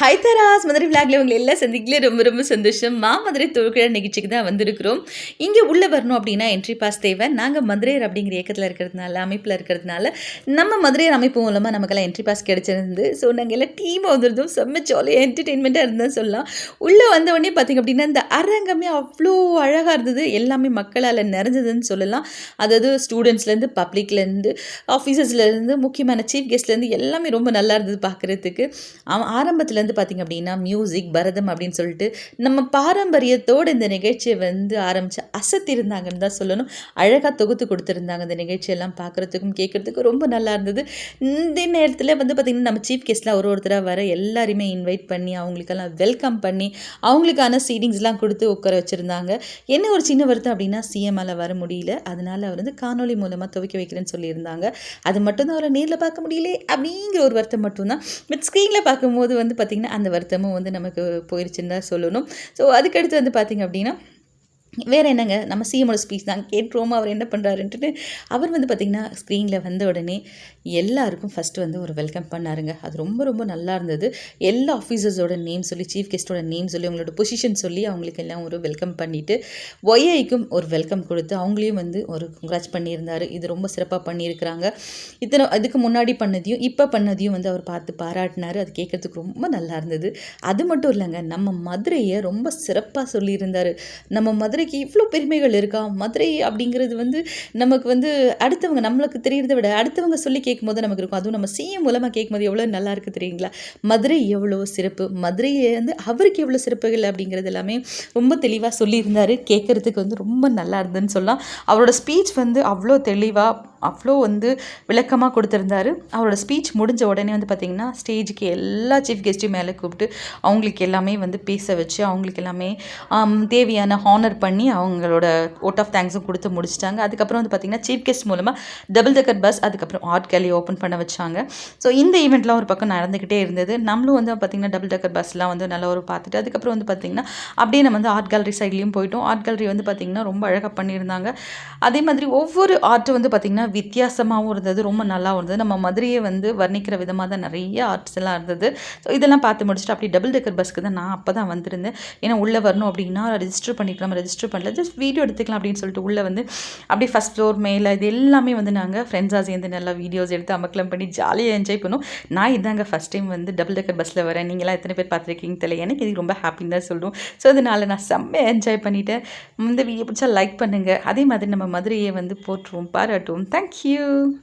High தராஸ் Madurai விளாக்ல உங்களை எல்லாம் சந்திக்கல. ரொம்ப ரொம்ப சந்தோஷம். மா மதுரை தொழுக்கிழ நிகழ்ச்சிக்கு தான் வந்திருக்கிறோம். இங்கே உள்ளே வரணும் அப்படின்னா என்ட்ரி பாஸ் தேவை. நாங்கள் மதுரையர் அப்படிங்கிற இயக்கத்தில் இருக்கிறதுனால அமைப்பில் இருக்கிறதுனால நம்ம மதுரையர் அமைப்பு மூலமாக நமக்கெல்லாம் என்ட்ரி பாஸ் கிடச்சிருந்து ஸோ நாங்கள் எல்லாம் டீமாக வந்திருந்தோம். செம்ம ஜாலியாக என்டர்டெயின்மெண்ட்டாக இருந்தால் சொல்லலாம். உள்ளே வந்த உடனே பார்த்திங்க அப்படின்னா இந்த அரங்கமே அவ்வளோ அழகாக இருந்தது. எல்லாமே மக்களால் நிறைஞ்சதுன்னு சொல்லலாம். அதாவது ஸ்டூடெண்ட்ஸ்லேருந்து பப்ளிக்லேருந்து ஆஃபீஸர்ஸ்லேருந்து முக்கியமான சீஃப் கெஸ்ட்லேருந்து எல்லாமே ரொம்ப நல்லா இருந்தது பார்க்குறதுக்கு ஆரம்பத்தில் வந்து பார்த்திங்க அப்படின்னா மியூசிக் பரதம் அப்படின்னு சொல்லிட்டு நம்ம பாரம்பரியத்தோடு இந்த நிகழ்ச்சியை வந்து ஆரம்பித்து அசத்திருந்தாங்கன்னு தான் சொல்லணும். அழகாக தொகுத்து கொடுத்துருந்தாங்க இந்த நிகழ்ச்சியெல்லாம் பார்க்குறதுக்கும் கேட்குறதுக்கும் ரொம்ப நல்லா இருந்தது. இந்த நேரத்தில் வந்து பார்த்திங்கன்னா நம்ம சீஃப் கெஸ்ட்லாம் ஒரு ஒருத்தராக வர எல்லாருமே இன்வைட் பண்ணி அவங்களுக்கெல்லாம் வெல்கம் பண்ணி அவங்களுக்கான சீடிங்ஸ்லாம் கொடுத்து உட்கார வச்சுருந்தாங்க. என்ன ஒரு சின்ன வருத்தம் அப்படின்னா சிஎம்ஆல் வர முடியல. அதனால் அவர் வந்து காணொலி மூலமாக துவைக்க வைக்கிறேன்னு சொல்லியிருந்தாங்க. அது மட்டும்தான் அவரை நேரில் பார்க்க முடியல அப்படிங்கிற ஒரு வருத்தம் மட்டும்தான். பட் ஸ்க்ரீனில் பார்க்கும்போது வந்து பார்த்திங்கன்னா பார்த்திங்கன்னா அந்த வருத்தமும் வந்து நமக்கு போயிடுச்சுன்னு தான் சொல்லணும். ஸோ அதுக்கடுத்து வந்து பார்த்திங்க அப்படின்னா வேறு என்னங்க? நம்ம சிஎமோட ஸ்பீச் தான். கேட்டுருவோம் அவர் என்ன பண்ணுறாருன்ட்டு அவர் வந்து பார்த்திங்கன்னா ஸ்க்ரீனில் வந்த உடனே எல்லாருக்கும் ஃபஸ்ட்டு வந்து ஒரு வெல்கம் பண்ணாருங்க. அது ரொம்ப ரொம்ப நல்லா இருந்தது. எல்லா ஆஃபீஸர்ஸோட நேம் சொல்லி சீஃப் கெஸ்ட்டோட நேம் சொல்லி அவங்களோட பொசிஷன் சொல்லி அவங்களுக்கு எல்லாம் ஒரு வெல்கம் பண்ணிவிட்டு ஒய்ஐக்கும் ஒரு வெல்கம் கொடுத்து அவங்களையும் வந்து ஒரு கங்க்ராச் பண்ணியிருந்தார். இது ரொம்ப சிறப்பாக பண்ணியிருக்கிறாங்க. இத்தனை அதுக்கு முன்னாடி பண்ணதையும் இப்போ பண்ணதையும் வந்து அவர் பார்த்து பாராட்டினார். அது கேட்குறதுக்கு ரொம்ப நல்லா இருந்தது. அது மட்டும் இல்லைங்க நம்ம மதுரையை ரொம்ப சிறப்பாக சொல்லியிருந்தார். நம்ம மதுரை மதுரைக்கு இவ்வளோ பெருமைகள் இருக்கா? மதுரை அப்படிங்கிறது வந்து நமக்கு வந்து அடுத்தவங்க நம்மளுக்கு தெரியறத விட அடுத்தவங்க சொல்லி கேட்கும் கேட்கும்போது நமக்கு இருக்கும். அதுவும் நம்ம சிஎம் மூலமாக கேட்கும்போது எவ்வளோ நல்லா இருக்குது தெரியுங்களா? மதுரை எவ்வளோ சிறப்பு? மதுரையை வந்து அவருக்கு எவ்வளோ சிறப்புகள் அப்படிங்கிறது எல்லாமே ரொம்ப தெளிவாக சொல்லியிருந்தார். கேட்குறதுக்கு வந்து ரொம்ப நல்லா இருந்ததுன்னு சொல்லலாம். அவரோட ஸ்பீச் வந்து அவ்வளோ தெளிவாக அவ்வளோ வந்து விளக்கமாக கொடுத்துருந்தாரு. அவரோட ஸ்பீச் முடிஞ்ச உடனே வந்து பார்த்திங்கன்னா ஸ்டேஜுக்கு எல்லா சீஃப் கெஸ்ட்டையும் மேலே கூப்பிட்டு அவங்களுக்கு எல்லாமே வந்து பேச வச்சு அவங்களுக்கு எல்லாமே தேவையான ஹானர் பண்ணி அவங்களோட ஓட் ஆஃப் தேங்க்ஸும் கொடுத்து முடிச்சிட்டாங்க. அதுக்கப்புறம் வந்து பார்த்திங்கன்னா சீஃப் கெஸ்ட் மூலமாக டபுள் டக்கர் பஸ் அதுக்கப்புறம் ஆர்ட் கேலி ஓப்பன் பண்ண வச்சாங்க. ஸோ இந்த ஈவெண்ட்லாம் ஒரு பக்கம் நடந்துக்கிட்டே இருந்தது. நம்மளும் வந்து பார்த்திங்கன்னா டபுள் டக்கர் பஸ்லாம் வந்து நல்லா ஒரு பார்த்துட்டு அதுக்கப்புறம் வந்து பார்த்திங்கன்னா அப்படியே நம்ம வந்து ஆர்ட் கேலரி சைட்லேயும் போயிட்டோம். ஆர்ட் கேலரி வந்து பார்த்திங்கன்னா ரொம்ப அழகாக பண்ணியிருந்தாங்க. அதே மாதிரி ஒவ்வொரு ஆர்ட்டும் வந்து பார்த்திங்கன்னா வித்தியாசமாகவும் இருந்தது ரொம்ப நல்லாவும் இருந்தது. நம்ம மதுரையை வந்து வர்ணிக்கிற விதமாக தான் நிறைய ஆர்ட்ஸ் எல்லாம் இருந்தது. ஸோ இதெல்லாம் பார்த்து முடிச்சுட்டு அப்படி டபுள் டெக்கர் பஸ்க்கு தான் நான் அப்போ தான் வந்திருந்தேன். ஏன்னா உள்ளே வரணும் அப்படின்னா ரெஜிஸ்டர் பண்ணிக்கலாம் ரெஜிஸ்டர் பண்ணல. ஜஸ்ட் வீடியோ எடுத்துக்கலாம் அப்படின்னு சொல்லிட்டு உள்ளே வந்து அப்படியே ஃபஸ்ட் ஃப்ளோர் மேலே இது எல்லாமே வந்து நாங்கள் ஃப்ரெண்ட்ஸாக சேர்ந்து நல்லா வீடியோஸ் எடுத்து அமக்கலம் பண்ணி ஜாலியாக என்ஜாய் பண்ணும். நான் இதாங்க ஃபஸ்ட் டைம் வந்து டபுள் டெக்கர் பஸ்ஸில் வரேன். நீங்களாம் எத்தனை பேர் பார்த்துருக்கீங்க தெரியல. எனக்கு இது ரொம்ப ஹாப்பின்னு தான் சொல்லும் ஸோ அதனால் நான் செம்ம என்ஜாய் பண்ணிவிட்டேன் இந்த வீடியோ பிடிச்சா லைக் பண்ணுங்கள் அதே மாதிரி நம்ம மதுரையை வந்து போற்றுவோம் பாராட்டுவோம். Thank you.